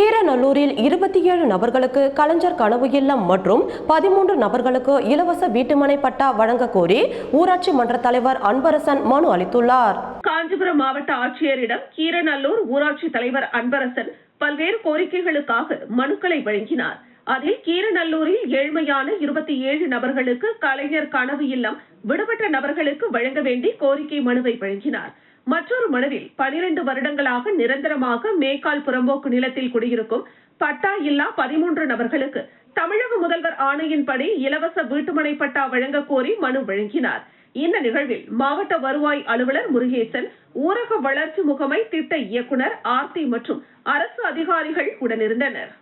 கீரநல்லூரில் இருபத்தி ஏழு நபர்களுக்கு கலைஞர் கனவு இல்லம் மற்றும் பதிமூன்று நபர்களுக்கு இலவச வீட்டுமனை பட்டா வழங்க கோரி ஊராட்சி மன்ற தலைவர் அன்பரசன் மனு அளித்துள்ளார். காஞ்சிபுரம் மாவட்ட ஆட்சியரிடம் கீரநல்லூர் ஊராட்சி தலைவர் அன்பரசன் பல்வேறு கோரிக்கைகளுக்காக மனுக்களை வழங்கினார். அதில் கீரநல்லூரில் ஏழ்மையான இருபத்தி ஏழு நபர்களுக்கு கலைஞர் கனவு இல்லம் விடுபட்ட நபர்களுக்கு வழங்க வேண்டி கோரிக்கை மனுவை வழங்கினார். மற்றொரு மனுவில் பனிரெண்டு வருடங்களாக நிரந்தரமாக மேக்கால் புறம்போக்கு நிலத்தில் குடியிருக்கும் பட்டா இல்லா பதிமூன்று நபர்களுக்கு தமிழக முதல்வர் ஆணையின்படி இலவச வீட்டுமனை பட்டா வழங்க கோரி மனு வழங்கினார். இந்த நிகழ்வில் மாவட்ட வருவாய் அலுவலர் முருகேசன் ஊரக வளர்ச்சி முகமை திட்ட இயக்குனர் ஆர்த்தி மற்றும் அரசு அதிகாரிகள் உடனிருந்தனர்.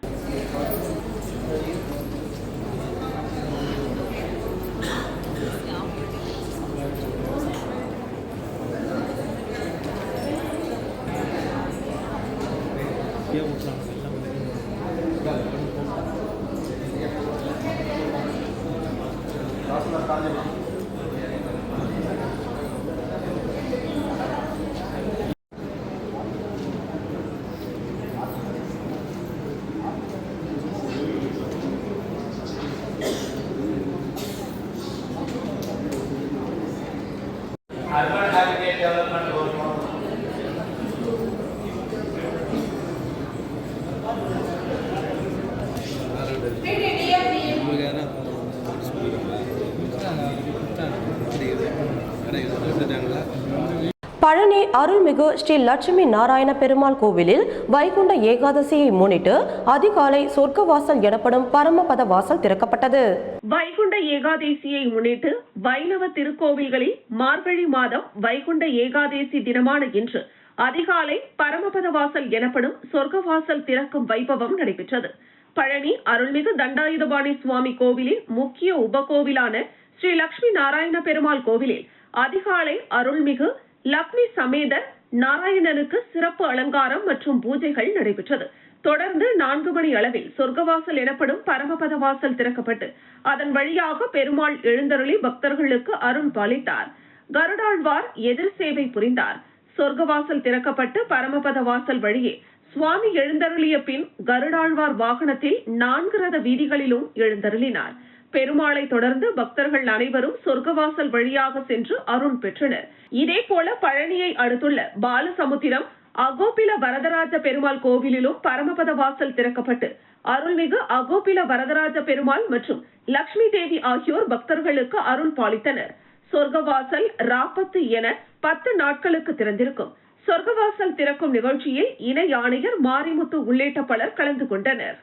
அருள்மிகு ஸ்ரீ லட்சுமி நாராயண பெருமாள் கோவிலில் வைகுண்ட ஏகாதசியை முன்னிட்டு அதிகாலை சொர்க்கவாசல் எனப்படும் பரமபத வாசல் திறக்கப்பட்டது. வைகுண்ட ஏகாதசியை முன்னிட்டு வைணவ திருக்கோவில்களில் மார்கழி மாதம் வைகுண்ட ஏகாதசி தினமான இன்று அதிகாலை பரமபத வாசல் எனப்படும் சொர்க்கவாசல் திறக்கும் வைபவம் நடைபெற்றது. பழனி அருள்மிகு தண்டாயுதபாணி சுவாமி கோவிலின் முக்கிய உபகோவிலான ஸ்ரீ லட்சுமி நாராயண பெருமாள் கோவிலில் அதிகாலை அருள்மிகு லக்ஷ்மி சமேத நாராயணனுக்கு சிறப்பு அலங்காரம் மற்றும் பூஜைகள் நடைபெற்றது. தொடர்ந்து நான்கு மணி அளவில் சொர்க்கவாசல் எனப்படும் பரமபத வாசல் திறக்கப்பட்டு அதன் வழியாக பெருமாள் எழுந்தருளி பக்தர்களுக்கு அருள் பாலித்தார். கருடாழ்வார் எதிர் சேவை புரிந்தார். சொர்க்கவாசல் திறக்கப்பட்டு பரமபத வாசல் வழியே சுவாமி எழுந்தருளிய பின் கருடாழ்வார் வாகனத்தில் நான்கு ரத வீதிகளிலும் எழுந்தருளினார். பெருமாளை தொடர்ந்து பக்தர்கள் அனைவரும் சொர்க்கவாசல் வழியாக சென்று அருள் பெற்றனர். இதே போல பழனியை அடுத்துள்ள பாலசமுத்திரம் அகோபில வரதராஜ பெருமாள் கோவிலிலும் பரமபத வாசல் திறக்கப்பட்டு அருள்மிகு அகோபில வரதராஜ பெருமாள் மற்றும் லக்ஷ்மி தேவி ஆகியோர் பக்தர்களுக்கு அருள் பாலித்தனர். சொர்க்கவாசல் ராப்பத்து என பத்து நாட்களுக்கு திறந்திருக்கும். சொர்க்கவாசல் திறக்கும் நிகழ்ச்சியில் இணை ஆணையர் மாரிமுத்து உள்ளிட்ட பலர் கலந்து கொண்டனர்.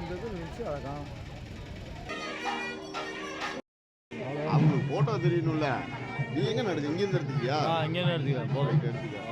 அந்த இது வச்சு அழகாம் அவங்களுக்கு போட்டோ தெரியணும்ல நீ எங்க நடக்கு இங்க இருந்து எடுத்துக்கியா ஆ இங்கே எடுத்துக்கலாம் போதும் எடுத்துக்க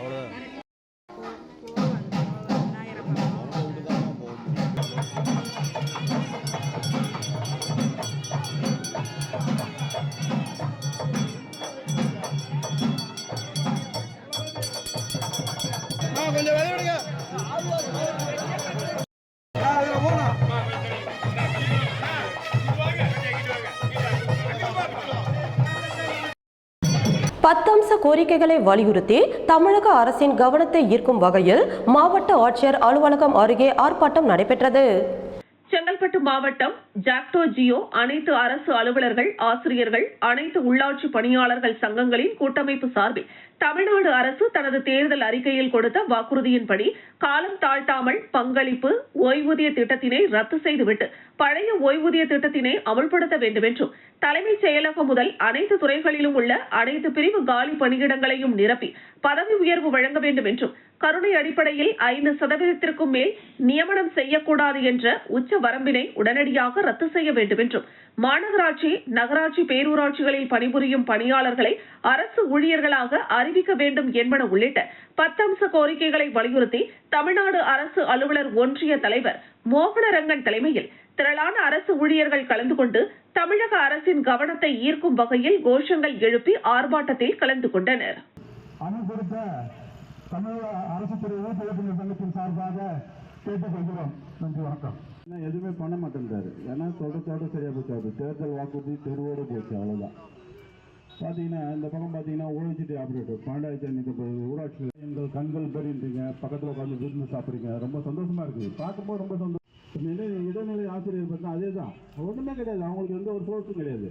கோரிக்கைகளை வலியுறுத்தி தமிழக அரசின் கவனத்தை ஈர்க்கும் வகையில் மாவட்ட ஆட்சியர் அலுவலகம் அருகே ஆர்ப்பாட்டம் நடைபெற்றது. செங்கல்பட்டு மாவட்டம் ஜாக்டோ ஜியோ அனைத்து அரசு அலுவலர்கள் ஆசிரியர்கள் அனைத்து உள்ளாட்சி பணியாளர்கள் சங்கங்களின் கூட்டமைப்பு சார்பில் தமிழ்நாடு அரசு தனது தேர்தல் அறிக்கையில் கொடுத்த வாக்குறுதியின்படி காலம் தாழ்த்தாமல் பங்களிப்பு ஓய்வூதிய திட்டத்தினை ரத்து செய்துவிட்டு பழைய ஓய்வூதிய திட்டத்தினை அமல்படுத்த வேண்டும் என்றும் தலைமைச் செயலகம் முதல் அனைத்து துறைகளிலும் உள்ள அனைத்து பிரிவு காலி பணியிடங்களையும் நிரப்பி பதவி உயர்வு வழங்க வேண்டும் என்றும் கருணை அடிப்படையில் ஐந்து சதவீதத்திற்கும் மேல் நியமனம் செய்யக்கூடாது என்ற உச்ச வரம்பினை உடனடியாக ரத்து செய்ய வேண்டும் என்றும் மாநகராட்சி நகராட்சி பேரூராட்சிகளில் பணிபுரியும் பணியாளர்களை அரசு ஊழியர்களாக அறிவிக்க வேண்டும் என்பன உள்ளிட்ட பத்தம்ச கோரிக்கைகளை வலியுறுத்தி தமிழ்நாடு அரசு அலுவலர் ஒன்றிய தலைவர் மோகனரங்கன் தலைமையில் திரளான அரசு ஊழியர்கள் கலந்து கொண்டு தமிழக அரசின் கவனத்தை ஈர்க்கும் வகையில் கோஷங்கள் எழுப்பி ஆர்ப்பாட்டத்தில் கலந்து கொண்டனர். தமிழக அரசு துறை ஊக்குவிப்பு சங்கத்தின் சார்பாக கேட்டுக்கொள்கிறோம். நன்றி வணக்கம். ஆனால் எதுவுமே பண்ண மாட்டேன்றாரு. ஏன்னா தொடர்ச்சோட சரியாக போச்சு அது தேர்தல் வாக்குறுதி தெருவோடு போச்சு அவ்வளோதான் பார்த்தீங்கன்னா இந்த பக்கம் பார்த்தீங்கன்னா ஓஎன்ஜிடி ஆப்ரேட்டர் பாண்டாயத்து இந்த ஊராட்சி எங்கள் கண்கள் பெரியன்றீங்க பக்கத்தில் உட்காந்து விருந்து சாப்பிட்றீங்க. ரொம்ப சந்தோஷமாக இருக்குது பார்க்கும்போது ரொம்ப சந்தோஷம். நிலை இடைநிலை ஆசிரியர் பார்த்தா அதே தான் ஒன்றுமே கிடையாது. அவங்களுக்கு எந்த ஒரு சோர்ஸும் கிடையாது.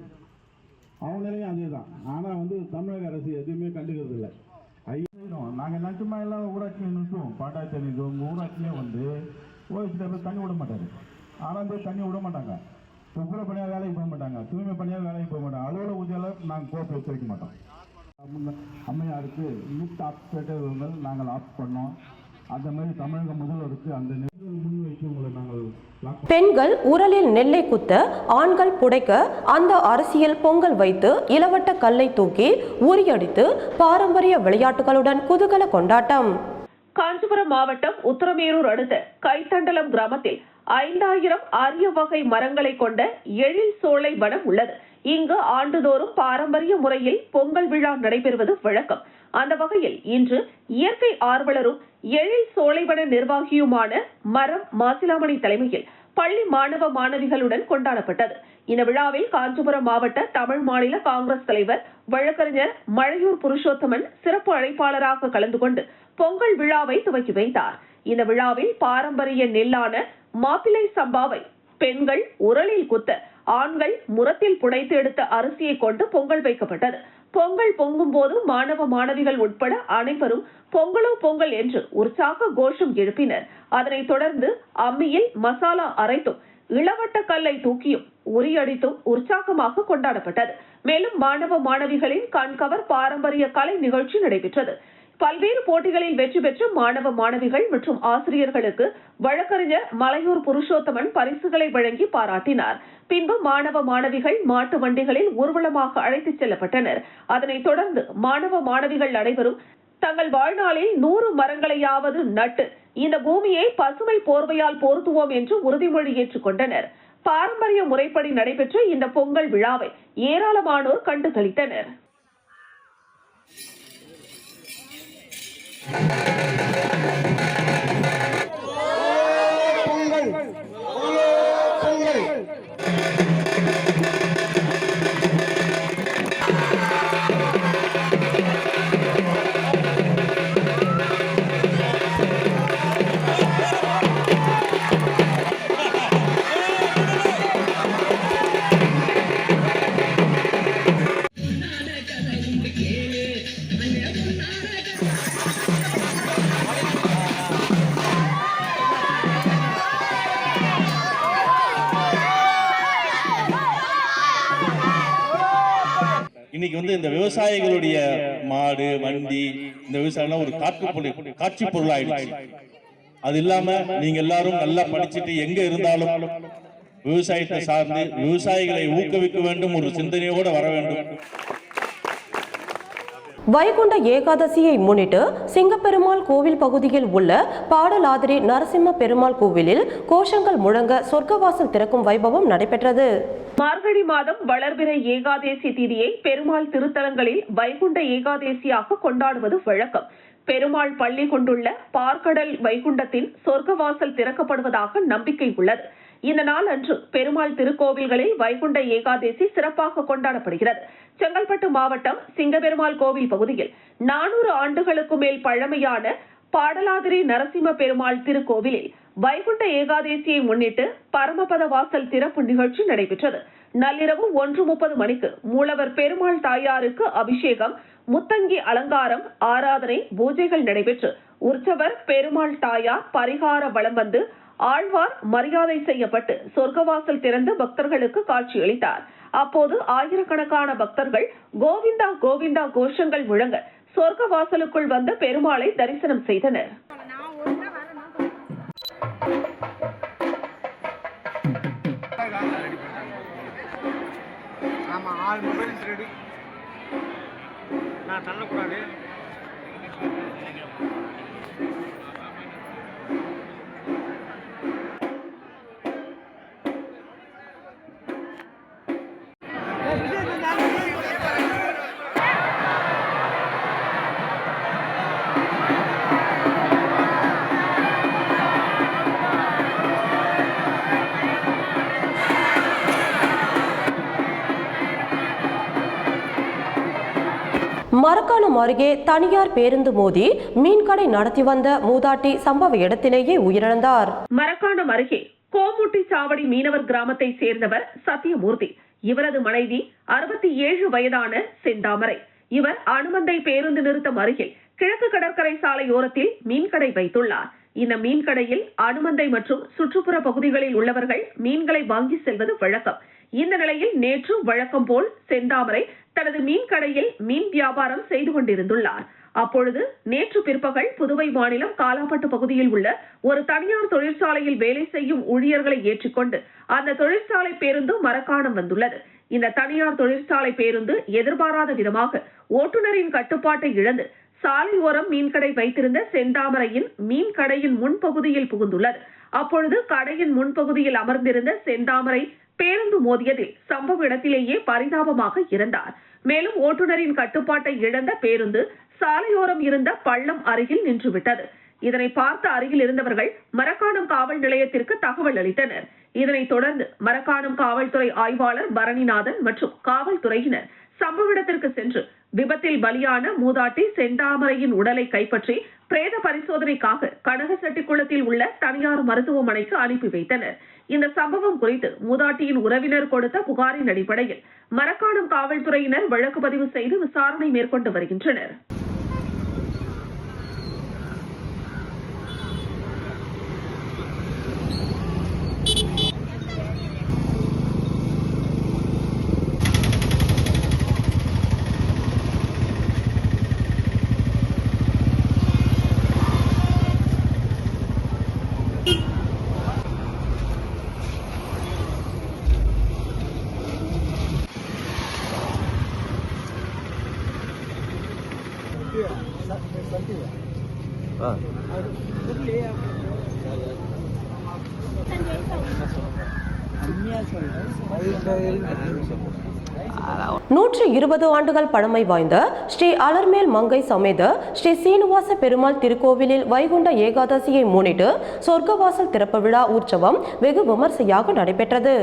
அவங்க நிலையும் அதே தான் ஆனால் வந்து தமிழக அரசு எதுவுமே கண்டுக்கிறது இல்லை. ஐயோ நாங்கள் நினச்சமா எல்லாம் ஊராட்சியை நிறுத்துவோம். பாட்டாட்சி இது ஊராட்சியிலே வந்து ஓஎஸ்டி போய் தண்ணி விட மாட்டாரு. ஆனால் போய் தண்ணி விட மாட்டாங்க. துப்புர பணியாக வேலைக்கு போக மாட்டாங்க. தூய்மை பணியாக வேலைக்கு போக மாட்டாங்க. அலுவலக ஊதியால் நாங்கள் கோப்பை வச்சிருக்க மாட்டோம். அம்மையாருக்கு லிஃப்ட் ஆப்ரேட்டர்கள் நாங்கள் ஆஃப் பண்ணோம். அந்த மாதிரி தமிழக முதல்வருக்கு அந்த பெண்கள் உரலில் நெல்லை குத்த ஆண்கள் புடைக்க அந்த அரசியல் பொங்கல் வைத்து இளவட்ட கல்லை தூக்கி உரியடித்து பாரம்பரிய விளையாட்டுகளுடன் குதூகல கொண்டாட்டம். காஞ்சிபுரம் மாவட்டம் உத்தரமேரூர் அடுத்த கைத்தண்டலம் கிராமத்தில் ஐந்தாயிரம் அரிய வகை மரங்களை கொண்ட எழில் சோலை வனம் உள்ளது. இங்கு ஆண்டுதோறும் பாரம்பரிய முறையில் பொங்கல் விழா நடைபெறுவது வழக்கம். அந்த வகையில் இன்று இயற்கை ஆர்வலரும் எழில் சோலைவன நிர்வாகியுமான மரம் மாசிலாமணி தலைமையில் பள்ளி மாணவ மாணவிகளுடன் கொண்டாடப்பட்டது. இந்த விழாவில் காஞ்சிபுரம் மாவட்ட தமிழ் மாநில காங்கிரஸ் தலைவர் வழக்கறிஞர் மழையூர் புருஷோத்தமன் சிறப்பு அழைப்பாளராக கலந்து கொண்டு பொங்கல் விழாவை துவக்கி வைத்தார். இந்த விழாவில் பாரம்பரிய நெல்லான மாப்பிள்ளை சம்பாவை பெண்கள் உரலில் குத்த ஆண்கள் முரத்தில் புடைத்து எடுத்த அரிசியை கொண்டு பொங்கல் வைக்கப்பட்டது. பொங்கல் பொங்கும் போது மாணவ மாணவிகள் உட்பட அனைவரும் பொங்கலோ பொங்கல் என்று உற்சாக கோஷம் எழுப்பினர். அதனைத் தொடர்ந்து அம்மியில் மசாலா அரைத்தும் இளவட்ட கல்லை தூக்கியும் உரியடித்தும் உற்சாகமாக கொண்டாடப்பட்டது. மேலும் மாணவ மாணவிகளின் கண்கவர் பாரம்பரிய கலை நிகழ்ச்சி நடைபெற்றது. பல்வேறு போட்டிகளில் வெற்றி பெற்ற மாணவ மாணவிகள் மற்றும் ஆசிரியர்களுக்கு வழக்கறிஞர் மலையூர் புருஷோத்தமன் பரிசுகளை வழங்கி பாராட்டினார். பின்பு மாணவ மாணவிகள் மாட்டு வண்டிகளில் ஊர்வலமாக அழைத்துச் செல்லப்பட்டனர். அதனைத் தொடர்ந்து மாணவ மாணவிகள் அனைவரும் தங்கள் வாழ்நாளில் நூறு மரங்களையாவது நட்டு இந்த பூமியை பசுமை போர்வையால் போர்த்துவோம் என்று உறுதிமொழி ஏற்றுக் கொண்டனர். பாரம்பரிய முறைப்படி நடைபெற்ற இந்த பொங்கல் விழாவை ஏராளமானோர் கண்டு களித்தனர் Thank you. இன்னைக்கு வந்து இந்த விவசாயிகளுடைய மாடு வண்டி இந்த விவசாயம்லாம் ஒரு காட்சி பொருள் காட்சி பொருள் ஆயிடுச்சு அது இல்லாம நீங்க எல்லாரும் நல்லா படிச்சுட்டு எங்க இருந்தாலும் விவசாயத்தை சார்ந்து விவசாயிகளை ஊக்குவிக்க வேண்டும் ஒரு சிந்தனையோட வர வேண்டும். வைகுண்ட ஏகாதசியை முன்னிட்டு சிங்கப்பெருமாள் கோவில் பகுதியில் உள்ள பாடலாதிரி நரசிம்ம பெருமாள் கோவிலில் கோஷங்கள் முழங்க சொர்க்கவாசல் திறக்கும் வைபவம் நடைபெற்றது. மார்கழி மாதம் வளர்பிறை ஏகாதேசி திதியை பெருமாள் திருத்தலங்களில் வைகுண்ட ஏகாதேசியாக கொண்டாடுவது வழக்கம். பெருமாள் பள்ளி கொண்டுள்ள பார்க்கடல் வைகுண்டத்தின் சொர்க்கவாசல் திறக்கப்படுவதாக நம்பிக்கை உள்ளது. இந்த நாள் அன்று பெருமாள் திருக்கோவில்களில் வைகுண்ட ஏகாதேசி சிறப்பாக கொண்டாடப்படுகிறது. செங்கல்பட்டு மாவட்டம் சிங்கபெருமாள் கோவில் பகுதியில் நானூறு ஆண்டுகளுக்கு மேல் பழமையான பாடலாதிரி நரசிம்ம பெருமாள் திருக்கோவிலில் வைகுண்ட ஏகாதேசியை முன்னிட்டு பரமபத வாசல் திறப்பு நிகழ்ச்சி நடைபெற்றது. நள்ளிரவு ஒன்று முப்பது மணிக்கு மூலவர் பெருமாள் தாயாருக்கு அபிஷேகம் முத்தங்கி அலங்காரம் ஆராதனை பூஜைகள் நடைபெற்று உற்சவர் பெருமாள் தாயார் பரிகார வளம் வந்து ஆழ்வார் மரியாதை செய்யப்பட்டு சொர்க்கவாசல் திறந்து பக்தர்களுக்கு காட்சியளித்தார். அப்போது ஆயிரக்கணக்கான பக்தர்கள் கோவிந்தா கோவிந்தா கோஷங்கள் முழங்க சொர்க்க வாசலுக்குள் வந்த பெருமாளை தரிசனம் செய்தனர். நான் தள்ளக்கூடாது. அருகே தனியார் பேருந்து மோதி மீன்கடை நடத்தி வந்த மூதாட்டி சம்பவ இடத்திலேயே உயிரிழந்தார். மரக்காணம் அருகே கோமுட்டி சாவடி மீனவர் கிராமத்தை சேர்ந்தவர் சத்தியமூர்த்தி. இவரது மனைவி அறுபத்தி ஏழு வயதான செந்தாமரை. இவர் அனுமந்தை பேருந்து நிறுத்தம் அருகில் கிழக்கு கடற்கரை சாலையோரத்தில் மீன்கடை வைத்துள்ளார். இந்த மீன்கடையில் அனுமந்தை மற்றும் சுற்றுப்புற பகுதிகளில் உள்ளவர்கள் மீன்களை வாங்கி செல்வது வழக்கம். இந்த நிலையில் நேற்று வழக்கம் போல் செந்தாமரை தனது மீன் கடையில் மீன் வியாபாரம் செய்து கொண்டிருந்துள்ளார். அப்பொழுது நேற்று பிற்பகல் புதுவை மாநிலம் காலாப்பட்டு பகுதியில் உள்ள ஒரு தனியார் தொழிற்சாலையில் வேலை செய்யும் ஊழியர்களை ஏற்றிக்கொண்டு அந்த தொழிற்சாலை பேருந்து மரக்காணம் வந்துள்ளது. இந்த தனியார் தொழிற்சாலை பேருந்து எதிர்பாராத விதமாக ஓட்டுநரின் கட்டுப்பாட்டை இழந்து சாலை ஓரம் மீன்கடை வைத்திருந்த செந்தாமரையின் மீன் கடையின் முன்பகுதியில் புகுந்துள்ளது. அப்பொழுது கடையின் முன்பகுதியில் அமர்ந்திருந்த செந்தாமரை பேருந்து மோதியதில் சம்பவ இடத்திலேயே பரிதாபமாக இருந்தார். மேலும் ஓட்டுநரின் கட்டுப்பாட்டை இழந்த பேருந்து சாலையோரம் இருந்த பள்ளம் அருகில் நின்றுவிட்டது. இதனை பார்த்த அருகில் இருந்தவர்கள் மரக்காணம் காவல் நிலையத்திற்கு தகவல் அளித்தனர். இதனைத் தொடர்ந்து மரக்காணம் காவல்துறை ஆய்வாளர் பரணிநாதன் மற்றும் காவல்துறையினர் சம்பவ இடத்திற்கு சென்று விபத்தில் பலியான மூதாட்டி செந்தாமரையின் உடலை கைப்பற்றி பிரேத பரிசோதனைக்காக கனகசெட்டிக்குளத்தில் உள்ள தனியார் மருத்துவமனைக்கு அனுப்பி வைத்தனர். இந்த சம்பவம் குறித்து மூதாட்டியின் உறவினர் கொடுத்த புகாரின் அடிப்படையில் மரக்காணம் காவல்துறையினர் வழக்கு பதிவு செய்து விசாரணை மேற்கொண்டு வருகின்றனர். நூற்றி இருபது ஆண்டுகள் பழமை வாய்ந்த ஸ்ரீ அலர்மேல் மங்கை சமேத ஸ்ரீ சீனிவாச பெருமாள் திருக்கோவிலில் வைகுண்ட ஏகாதசியை முன்னிட்டு சொர்க்கவாசல் திறப்பு விழா உற்சவம் வெகு விமர்சையாக நடைபெற்றது.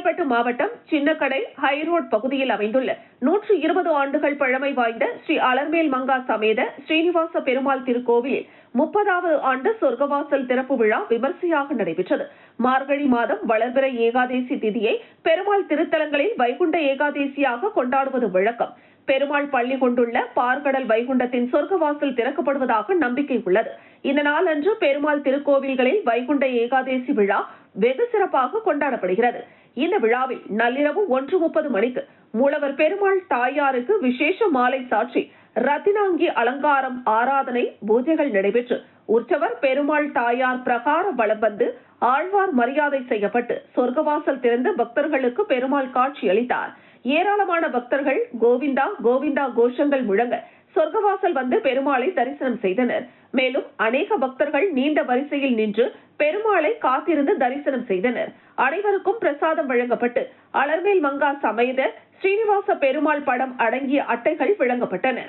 செங்கல்பட்டு மாவட்டம் சின்னக்கடை ஹைரோட் பகுதியில் அமைந்துள்ள நூற்று இருபது ஆண்டுகள் பழமை வாய்ந்த ஸ்ரீ அலர்மேல் மங்கா சமேத ஸ்ரீனிவாச பெருமாள் திருக்கோவிலில் முப்பதாவது ஆண்டு சொர்க்கவாசல் திறப்பு விழா விமர்சையாக நடைபெற்றது. மார்கழி மாதம் வளர்பிற ஏகாதேசி திதியை பெருமாள் திருத்தலங்களில் வைகுண்ட ஏகாதேசியாக கொண்டாடுவது வழக்கம். பெருமாள் பள்ளி கொண்டுள்ள பார்கடல் வைகுண்டத்தின் சொர்க்கவாசல் திறக்கப்படுவதாக நம்பிக்கை உள்ளது. இந்த நாள் அன்று பெருமாள் திருக்கோவில்களில் வைகுண்ட ஏகாதேசி விழா வெகு சிறப்பாக கொண்டாடப்படுகிறது. இந்த விழாவில் நள்ளிரவு ஒன்று முப்பது மணிக்கு மூலவர் பெருமாள் தாயாருக்கு விசேஷ மாலை சாற்றி ரத்தினாங்கி அலங்காரம் ஆராதனை பூஜைகள் நடைபெற்று உற்சவர் பெருமாள் தாயார் பிரகார வலம் வந்து ஆழ்வார் மரியாதை செய்யப்பட்டு சொர்க்கவாசல் திறந்து பக்தர்களுக்கு பெருமாள் காட்சி அளித்தார். ஏராளமான பக்தர்கள் கோவிந்தா கோவிந்தா கோஷங்கள் முழங்க சொர்க்கவாசல் வந்து பெருமாளை தரிசனம் செய்தனர். மேலும் அநேக பக்தர்கள் நீண்ட வரிசையில் நின்று பெருமாளை காத்திருந்து தரிசனம் செய்தனர். அனைவருக்கும் பிரசாதம் வழங்கப்பட்டு அலர்மேல் மங்கா சமேத ஸ்ரீனிவாச பெருமாள் படம் அடங்கிய அட்டைகள் வழங்கப்பட்டன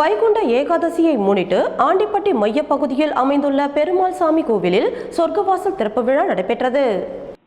வைகுண்ட ஏகாதசியை முன்னிட்டு ஆண்டிப்பட்டி மையப்பகுதியில் அமைந்துள்ள பெருமாள் சாமி கோவிலில் சொர்க்கவாசல் திறப்பு விழா நடைபெற்றது.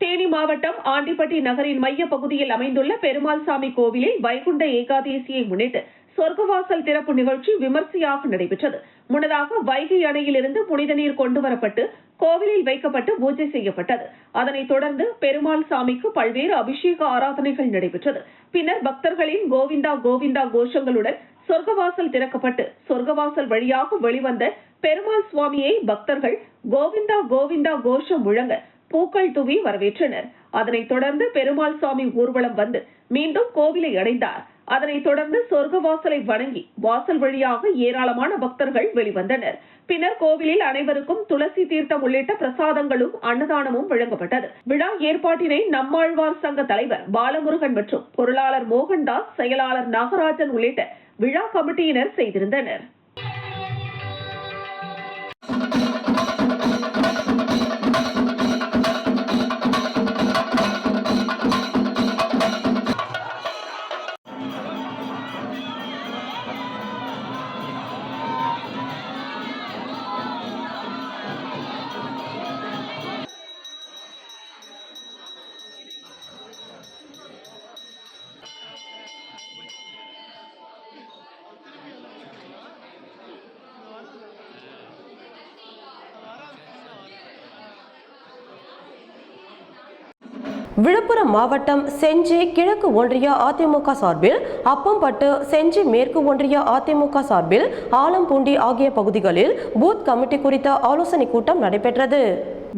தேனி மாவட்டம் ஆண்டிப்பட்டி நகரின் மைய பகுதியில் அமைந்துள்ள பெருமாள் சாமி கோவிலில் வைகுண்ட ஏகாதசியை முன்னிட்டு சொர்க்கவாசல் திறப்பு நிகழ்ச்சி விமர்சையாக நடைபெற்றது. முன்னதாக வைகை அணையிலிருந்து புனித நீர் கொண்டு வரப்பட்டு கோவிலில் வைக்கப்பட்டு பூஜை செய்யப்பட்டது. அதனைத் தொடர்ந்து பெருமாள் சாமிக்கு பல்வேறு அபிஷேக ஆராதனைகள் நடைபெற்றது. பின்னர் பக்தர்களின் கோவிந்தா கோவிந்தா கோஷங்களுடன் சொர்க்கவாசல் திறக்கப்பட்டு சொர்க்கவாசல் வழியாக வெளிவந்த பெருமாள் சுவாமியை பக்தர்கள் கோவிந்தா கோவிந்தா கோஷம் முழங்க பூக்கள் தூவி வரவேற்றனர். அதனைத் தொடர்ந்து பெருமாள் சுவாமி ஊர்வலம் வந்து மீண்டும் கோவிலை அடைந்தார். அதனைத் தொடர்ந்து சொர்க்கவாசலை வணங்கி வாசல் வழியாக ஏராளமான பக்தர்கள் வெளிவந்தனர். பின்னர் கோவிலில் அனைவருக்கும் துளசி தீர்த்தம் உள்ளிட்ட பிரசாதங்களும் அன்னதானமும் வழங்கப்பட்டது. விழா ஏற்பாட்டினை நம்மாழ்வார் சங்க தலைவர் பாலமுருகன் மற்றும் பொருளாளர் மோகன்தாஸ் செயலாளர் நாகராஜன் உள்ளிட்ட விழா கமிட்டியினர் செய்திருந்தனர். விழுப்புரம் மாவட்டம் செஞ்சி கிழக்கு ஒன்றிய அதிமுக சார்பில் அப்பம்பட்டு செஞ்சி மேற்கு ஒன்றிய அதிமுக சார்பில் ஆலம்பூண்டி ஆகிய பகுதிகளில் பூத் கமிட்டி குறித்த ஆலோசனை கூட்டம் நடைபெற்றது.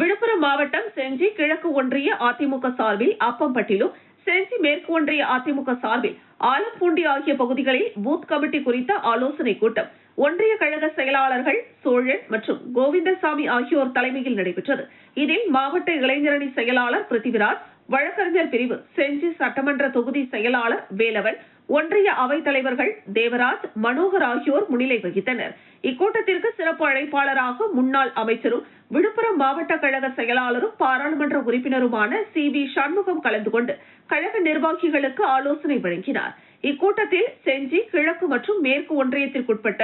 விழுப்புரம் மாவட்டம் செஞ்சி கிழக்கு ஒன்றிய அதிமுக சார்பில் அப்பம்பட்டிலும் செஞ்சி மேற்கு ஒன்றிய அதிமுக சார்பில் ஆலம்பூண்டி ஆகிய பகுதிகளில் பூத் கமிட்டி குறித்த ஆலோசனை கூட்டம் ஒன்றிய கழக செயலாளர்கள் சோழன் மற்றும் கோவிந்தசாமி ஆகியோர் தலைமையில் நடைபெற்றது. இதில் மாவட்ட இளைஞரணி செயலாளர் பிருத்திவிராஜ் வழக்கறிஞர் பிரிவு செஞ்சி சட்டமன்ற தொகுதி செயலாளர் வேலவன் ஒன்றிய அவைத் தலைவர்கள் தேவராஜ் மனோகர் ஆகியோர் முன்னிலை வகித்தனர். இக்கூட்டத்திற்கு சிறப்பு அழைப்பாளராக முன்னாள் அமைச்சரும் விழுப்புரம் மாவட்ட கழக செயலாளரும் பாராளுமன்ற உறுப்பினருமான சி வி சண்முகம் கலந்து கொண்டு கழக நிர்வாகிகளுக்கு ஆலோசனை வழங்கினார். இக்கூட்டத்தில் செஞ்சி கிழக்கு மற்றும் மேற்கு ஒன்றியத்திற்குட்பட்ட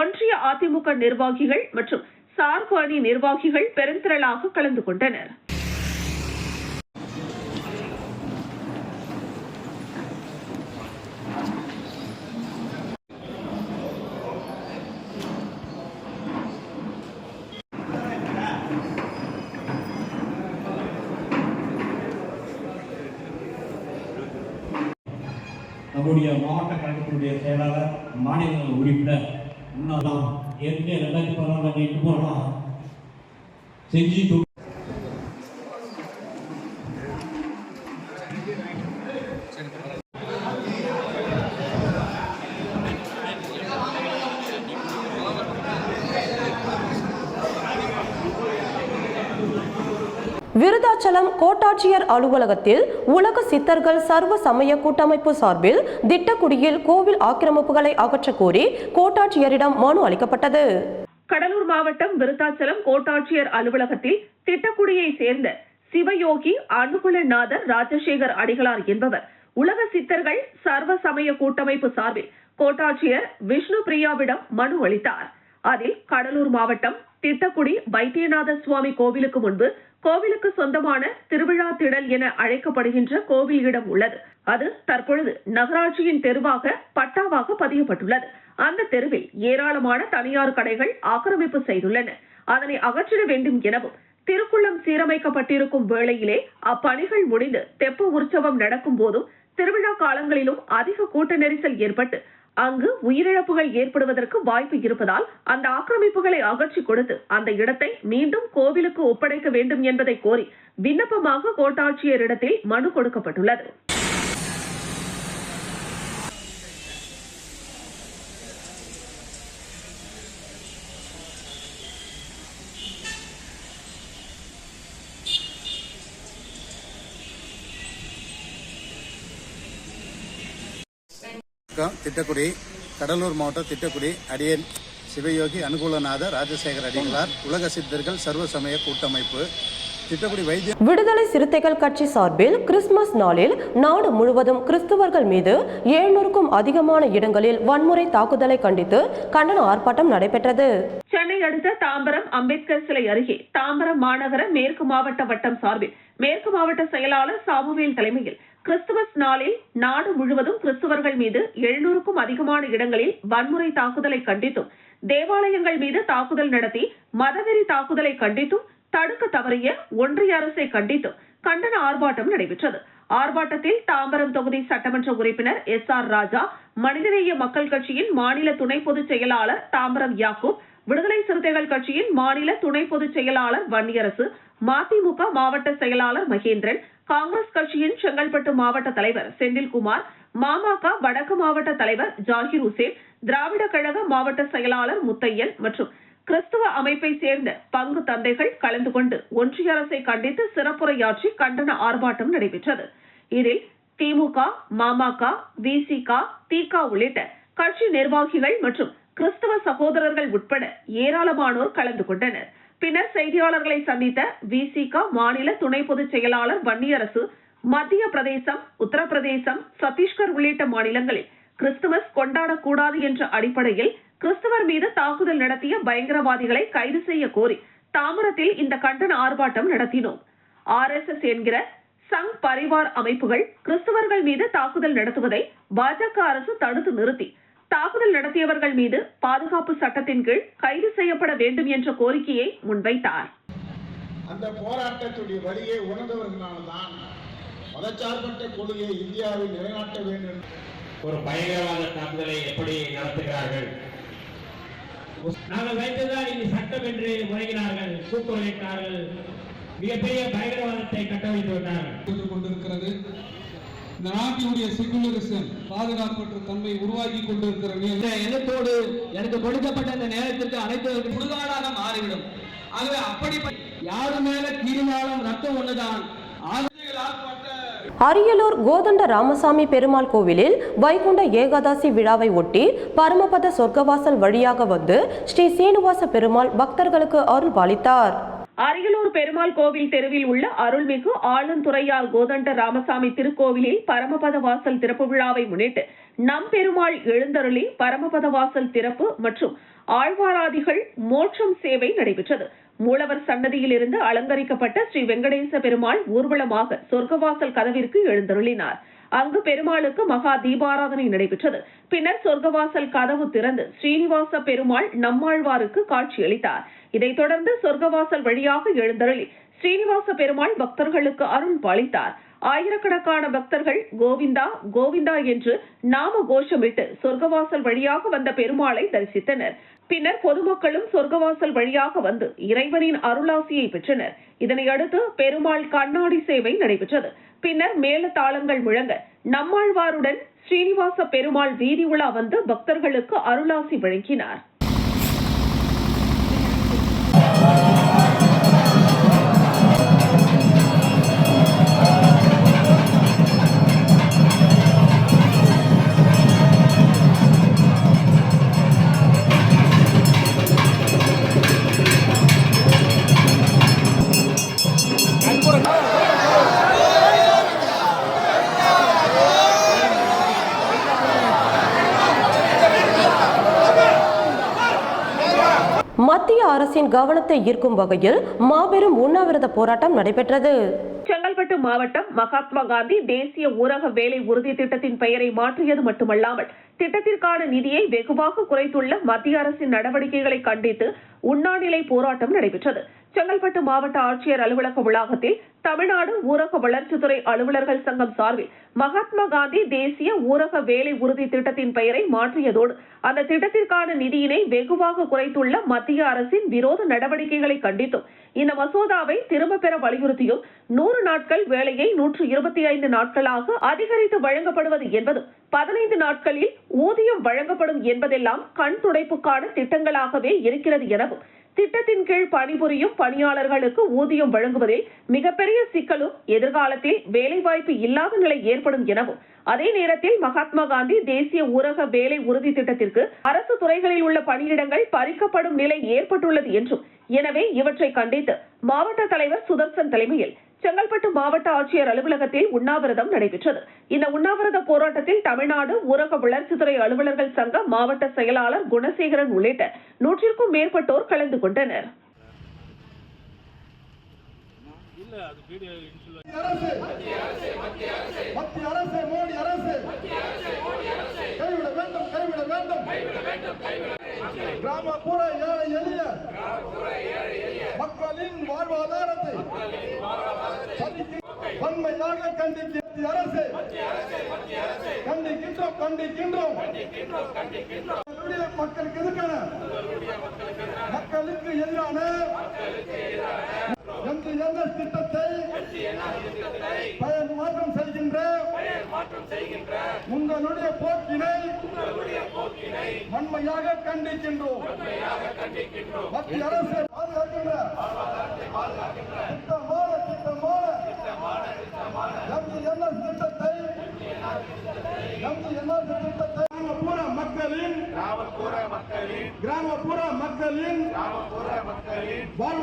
ஒன்றிய அதிமுக நிர்வாகிகள் மற்றும் சார்பு அணி நிர்வாகிகள் பெருந்திரளாக கலந்து கொண்டனர். நம்முடைய மாவட்ட கழகத்தினுடைய செயலாளர் மாநில உறுப்பினர். முன்னாள் ஏற்கனவே ரெண்டாயிரத்தி பதினாலாம் எட்டு போகலாம் செஞ்சி தொகுதி கோட்டாட்சியர் அலுவலகத்தில் உலக சித்தர்கள் சர்வ சமய கூட்டமைப்பு சார்பில் திட்டக்குடியில் கோவில் ஆக்கிரமிப்புகளை அகற்ற கோரி கோட்டாட்சியரிடம் மனு அளிக்கப்பட்டது. கடலூர் மாவட்டம் விருத்தாச்சலம் கோட்டாட்சியர் அலுவலகத்தில் திட்டக்குடியை சேர்ந்த சிவயோகி அனுகுலநாதர் ராஜசேகர் அடிகளார் என்பவர் உலக சித்தர்கள் சர்வ சமய கூட்டமைப்பு சார்பில் கோட்டாட்சியர் விஷ்ணு பிரியாவிடம் மனு அளித்தார். அதில் கடலூர் மாவட்டம் திட்டக்குடி வைத்தியநாத சுவாமி கோவிலுக்கு முன்பு கோவிலுக்கு சொந்தமான திருவிழா திடல் என அழைக்கப்படுகின்ற கோவில் இடம் உள்ளது. அது தற்பொழுது நகராட்சியின் தெருவாக பட்டாவாக பதியப்பட்டுள்ளது. அந்த தெருவில் ஏராளமான தனியார் கடைகள் ஆக்கிரமிப்பு செய்துள்ளன. அதனை அகற்றிட வேண்டும் எனவும் திருக்குளம் சீரமைக்கப்பட்டிருக்கும் வேளையிலே அப்பணிகள் முடிந்து தெப்ப உற்சவம் நடக்கும் போதும் திருவிழா காலங்களிலும் அதிக கூட்ட நெரிசல் ஏற்பட்டு அங்கு உயிரிழப்புகள் ஏற்படுவதற்கு வாய்ப்பு இருப்பதால் அந்த ஆக்கிரமிப்புகளை அகற்றி கொடுத்து அந்த இடத்தை மீண்டும் கோவிலுக்கு ஒப்படைக்க வேண்டும் என்பதை கோரி விண்ணப்பமாக கோட்டாட்சியரிடத்தில் மனு கொடுக்கப்பட்டுள்ளது. வணக்கம் திட்டக்குடி கடலூர் மாவட்டம் திட்டக்குடி அடியேன் சிவயோகி அனுகூலநாத ராஜசேகர் அடிகளார் உலக சித்தர்கள் சர்வ சமய கூட்டமைப்பு விடுதலை சிறுத்தைகள் கட்சி சார்பில் கிறிஸ்துமஸ் நாளில் நாடு முழுவதும் கிறிஸ்துவர்கள் மீது எழுநூறுக்கும் அதிகமான இடங்களில் வன்முறை தாக்குதலை கண்டித்து கண்டன ஆர்ப்பாட்டம் நடைபெற்றது. சென்னை அடுத்த தாம்பரம் அம்பேத்கர் சிலை அருகே தாம்பரம் மாநகர மேற்கு மாவட்ட வட்டம் சார்பில் மேற்கு மாவட்ட செயலாளர் சாமுவேல் தலைமையில் கிறிஸ்துமஸ் நாளில் நாடு முழுவதும் கிறிஸ்துவர்கள் மீது எழுநூறுக்கும் அதிகமான இடங்களில் வன்முறை தாக்குதலை கண்டித்தும் தேவாலயங்கள் மீது தாக்குதல் நடத்தி மதவெறி தாக்குதலை கண்டித்தும் தடுக்க தவறிய ஒன்றிய அரசை கண்டித்தும் கண்டன ஆர்ப்பாட்டம் நடைபெற்றது. ஆர்ப்பாட்டத்தில் தாம்பரம் தொகுதி சட்டமன்ற உறுப்பினர் எஸ் ஆர் ராஜா மனிதநேய மக்கள் கட்சியின் மாநில துணை பொதுச் செயலாளர் தாம்பரம் யாக்கூப் விடுதலை சிறுத்தைகள் கட்சியின் மாநில துணை பொதுச் செயலாளர் வன்னியரசு மதிமுக மாவட்ட செயலாளர் மகேந்திரன் காங்கிரஸ் கட்சியின் செங்கல்பட்டு மாவட்ட தலைவர் செந்தில்குமார் மாமக வடக்கு மாவட்ட தலைவர் ஜாகிர் ஹுசேன் திராவிட கழக மாவட்ட செயலாளர் முத்தையன் மற்றும் கிறிஸ்துவ அமைப்பை சேர்ந்த பங்கு தந்தைகள் கலந்து கொண்டு ஒன்றிய அரசை கண்டித்து சிறப்புரையாற்றி கண்டன ஆர்ப்பாட்டம் நடைபெற்றது. இதில் திமுக மாமக விசிக திக உள்ளிட்ட கட்சி நிர்வாகிகள் மற்றும் கிறிஸ்தவ சகோதரர்கள் உட்பட ஏராளமானோர் கலந்து கொண்டனர். பின்னர் செய்தியாளர்களை சந்தித்த விசிக மாநில துணை பொதுச் செயலாளர் வன்னியரசு மத்திய பிரதேசம் உத்தரப்பிரதேசம் சத்தீஸ்கர் உள்ளிட்ட மாநிலங்களில் கிறிஸ்துமஸ் கொண்டாடக்கூடாது என்ற அடிப்படையில் கிறிஸ்துவர் மீது தாக்குதல் நடத்திய பயங்கரவாதிகளை கைது செய்ய கோரி தாமரத்தில் இந்த கண்டன ஆர்ப்பாட்டம் நடத்தினோம். ஆர் எஸ் எஸ் என்கிற சங் பரிவார் அமைப்புகள் கிறிஸ்தவர்கள் மீது தாக்குதல் நடத்துவதை பாஜக அரசு தடுத்து நிறுத்தி. தாக்குதல் நடத்தியவர்கள் மீது பாதுகாப்பு சட்டத்தின் கீழ் கைது செய்யப்பட வேண்டும் என்ற கோரிக்கையை முன்வைத்தார். அந்த போராட்டத்துடைய வழியை உணர்ந்தவர்களால்தான் மதச்சார்பற்ற கொள்கையை இந்தியாவில் நிலைநாட்ட வேண்டும். ஒரு பயங்கரவாத தாக்குதலை எப்படி நடத்துகிறார்கள்? நாங்கள் வைத்ததுதான் இனி சட்டம் என்று முழங்கினார்கள் கூக்குரலிட்டார்கள். மிகப்பெரிய பயங்கரவாதத்தை கட்டமைத்து விட்டார்கள். கொண்டிருக்கிறது இந்த நாட்டினுடைய செகுலரிசம் பாதுகாப்பற்ற தன்மை உருவாக்கி கொண்டிருக்கிற எண்ணத்தோடு எனக்கு கொடுக்கப்பட்ட அந்த நேரத்திற்கு அனைத்து சுடுகாடாக மாறிவிடும். ஆகவே அப்படி யாரு மேல கீழினாலும் ரத்தம் ஒண்ணுதான்? அரியலூர் கோதண்ட ராமசாமி பெருமாள் கோவிலில் வைகுண்ட ஏகாதசி விழாவை ஒட்டி பரமபத சொர்க்கவாசல் வழியாக வந்து ஸ்ரீ சீனிவாச பெருமாள் பக்தர்களுக்கு அருள் பாலித்தார் அரியலூர் பெருமாள் கோவில் தெருவில் உள்ள அருள்மிகு ஆளுந்துறையார் கோதண்ட ராமசாமி திருக்கோவிலில் பரமபத வாசல் திறப்பு விழாவை முன்னிட்டு நம் பெருமாள் எழுந்தருளி பரமபத வாசல் திறப்பு மற்றும் ஆழ்வாராதிகள் மோட்சம் சேவை நடைபெற்றது. மூலவர் சன்னதியில் இருந்து அலங்கரிக்கப்பட்ட ஸ்ரீ வெங்கடேச பெருமாள் ஊர்வலமாக சொர்க்கவாசல் கதவிற்கு எழுந்தருளினார். அங்கு பெருமாளுக்கு மகா தீபாராதனை நடைபெற்றது. பின்னர் சொர்க்கவாசல் கதவு திறந்து ஸ்ரீனிவாச பெருமாள் நம்மாழ்வாருக்கு காட்சியளித்தார் இதைத் தொடர்ந்து சொர்க்கவாசல் வழியாக எழுந்தருளி ஸ்ரீனிவாச பெருமாள் பக்தர்களுக்கு அருள் பாலித்தார். ஆயிரக்கணக்கான பக்தர்கள் கோவிந்தா கோவிந்தா என்று நாம கோஷமிட்டு சொர்க்கவாசல் வழியாக வந்த பெருமாளை தரிசித்தனர். பின்னர் பொதுமக்களும் சொர்க்கவாசல் வழியாக வந்து இறைவனின் அருளாசியை பெற்றனர். இதனையடுத்து பெருமாள் கண்ணாடி சேவை நடைபெற்றது. பின்னர் மேல தாளங்கள் முழங்க நம்மாழ்வாருடன் ஸ்ரீனிவாச பெருமாள் வீதி உலா வந்து பக்தர்களுக்கு அருளாசி வழங்கினார். மத்திய அரசின் கவனத்தை ஈர்க்கும் வகையில் மாபெரும் உண்ணாவிரத போராட்டம் நடைபெற்றது. செங்கல்பட்டு மாவட்டம் மகாத்மா காந்தி தேசிய ஊரக வேலை உறுதி திட்டத்தின் பெயரை மாற்றியது மட்டுமல்லாமல் திட்டத்திற்கான நிதியை வெகுவாக குறைத்துள்ள மத்திய அரசின் நடவடிக்கைகளை கண்டித்து உண்ணாநிலை போராட்டம் நடைபெற்றது. செங்கல்பட்டு மாவட்ட ஆட்சியர் அலுவலக வளாகத்தில் தமிழ்நாடு ஊரக வளர்ச்சித்துறை அலுவலர்கள் சங்கம் சார்பில் மகாத்மா காந்தி தேசிய ஊரக வேலை உறுதி திட்டத்தின் பெயரை மாற்றியதோடு அந்த திட்டத்திற்கான நிதியினை வெகுவாக குறைத்துள்ள மத்திய அரசின் விரோத நடவடிக்கைகளை கண்டித்தும் இந்த மசோதாவை திரும்ப பெற வலியுறுத்தியும் நூறு நாட்கள் நாட்கள் வேலையை நூற்று இருபத்தி ஐந்து நாட்களாக அதிகரித்து வழங்கப்படுவது என்பதும் பதினைந்து நாட்களில் ஊதியம் வழங்கப்படும் என்பதெல்லாம் கண் துடைப்புக்கான திட்டங்களாகவே இருக்கிறது எனவும் திட்டத்தின் கீழ் பணிபுரியும் பணியாளர்களுக்கு ஊதியம் வழங்குவதில் மிகப்பெரிய சிக்கலும் எதிர்காலத்தில் வேலைவாய்ப்பு இல்லாத நிலை ஏற்படும் எனவும் அதே நேரத்தில் மகாத்மா காந்தி தேசிய ஊரக வேலை உறுதி திட்டத்திற்கு அரசு துறைகளில் உள்ள பணியிடங்கள் பறிக்கப்படும் நிலை ஏற்பட்டுள்ளது என்றும் எனவே இவற்றை கண்டித்து மாவட்ட தலைவர் சுதர்சன் தலைமையில் செங்கல்பட்டு மாவட்ட ஆட்சியர் அலுவலகத்தில் உண்ணாவிரதம் நடைபெற்றது இந்த உண்ணாவிரத போராட்டத்தில் தமிழ்நாடு ஊரக வளர்ச்சித்துறை அலுவலர்கள் சங்க மாவட்ட செயலாளர் குணசேகரன் உள்ளிட்ட நூற்றிற்கும் மேற்பட்டோர் கலந்து கொண்டனர் கிராமப்புற ஏழை எளிய மக்களின் வாழ்வாதாரத்தை வன்மையாக மத்திய அரசு கண்டிக்கின்றோம். கண்டிக்கின்றோம் மக்களுக்கு எதிரான மக்களுக்கு எதிரான? என்று எந்த திட்டத்தை பயன் மாற்றம் செய்கின்ற உங்களுடைய போக்கினை வன்மையாக கண்டிக்கின்றோம். மத்திய அரசு பாதுகாக்கின்ற திட்டமான திட்டம் திட்டமான எம்ஜிஎன்எஸ் திட்டத்தை எம்ஜிஎன்எஸ் திட்டத்தை கிராமப்புற மக்களின் கிராமப்புற மக்களின் வாழ்வு